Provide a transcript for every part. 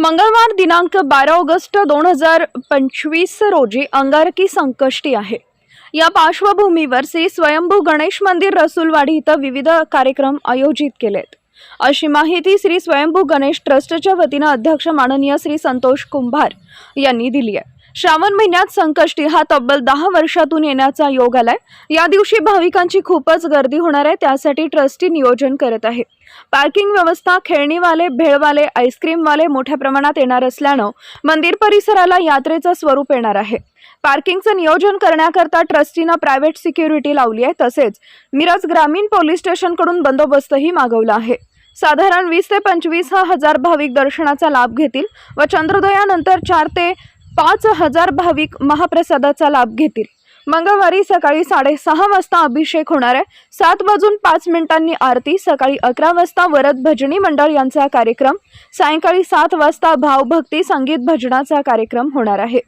मंगळवार दिनांक बारा ऑगस्ट दोन हजार पंचवीस रोजी अंगारकी संकष्टी आहे. या पार्श्वभूमीवर श्री स्वयंभू गणेश मंदिर रसूलवाडी इथं विविध कार्यक्रम आयोजित केलेत. अशी माहिती श्री स्वयंभू गणेश ट्रस्टच्या वतीनं अध्यक्ष माननीय श्री संतोष कुंभार यांनी दिली आहे. श्रावण महिन्यात संकष्टी हा तब्बल दहा वर्षातून येण्याचा योग आलाय. या दिवशी भाविकांची खूपच गर्दी होणार आहे त्यासाठी ट्रस्टी नियोजन करत आहे. पार्किंग व्यवस्था खेळणीवाले भेळवाले आईस्क्रीमवाले मोठ्या प्रमाणात येणार असल्यानं मंदिर परिसराला यात्रेचं स्वरूप येणार आहे. पार्किंगचं नियोजन करण्याकरता ट्रस्टीनं प्रायव्हेट सिक्युरिटी लावली आहे तसेच मिरज ग्रामीण पोलीस स्टेशनकडून बंदोबस्तही मागवला आहे. साधारण वीस ते पंचवीस हजार भाविक दर्शनाचा लाभ घेतील व चंद्रोदयानंतर चार ते पाच हजार भाविक महाप्रसादाचा लाभ घेतील. मंगळवारी सकाळी साडेसहा वाजता अभिषेक होणार आहे. सात वाजून पाच मिनिटांनी आरती सकाळी अकरा वाजता वरद भजनी मंडळ यांचा कार्यक्रम सायंकाळी सात वाजता भावभक्ती संगीत भजनाचा कार्यक्रम होणार आहे.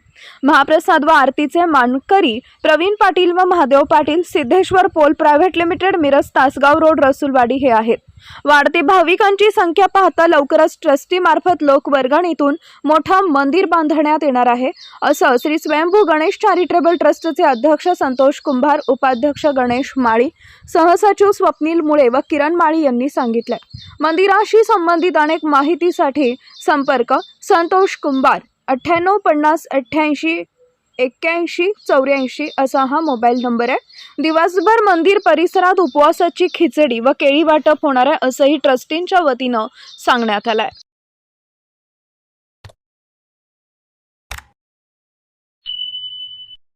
महाप्रसाद व आरतीचे मानकरी प्रवीण पाटील व Mahadev Patil Siddheshwar Pol private limited Miraj Tasgaon road Rasulwadi हे आहेत. वाढती भाविकांची संख्या पाहता लवकरच ट्रस्टी मार्फत लोकवर्गणीतून मोठा मंदिर बांधण्यात येणार आहे. असं श्री स्वयंभू गणेश चॅरिटेबल ट्रस्टचे अध्यक्ष संतोष कुंभार उपाध्यक्ष गणेश माळी सहसचिव स्वप्नील मुळे व किरण माळी यांनी सांगितले मंदिराशी संबंधित अनेक माहितीसाठी संपर्क संतोष कुंभार अठ्ठ्याण्णव पन्नास अठ्ठ्याऐंशी एक्क्याऐंशी चौऱ्याऐंशी असा हा मोबाईल नंबर आहे. दिवसभर मंदिर परिसरात उपवासाची खिचडी व केळी वाटप होणार आहे असंही ट्रस्टींच्या वतीनं सांगण्यात आलं आहे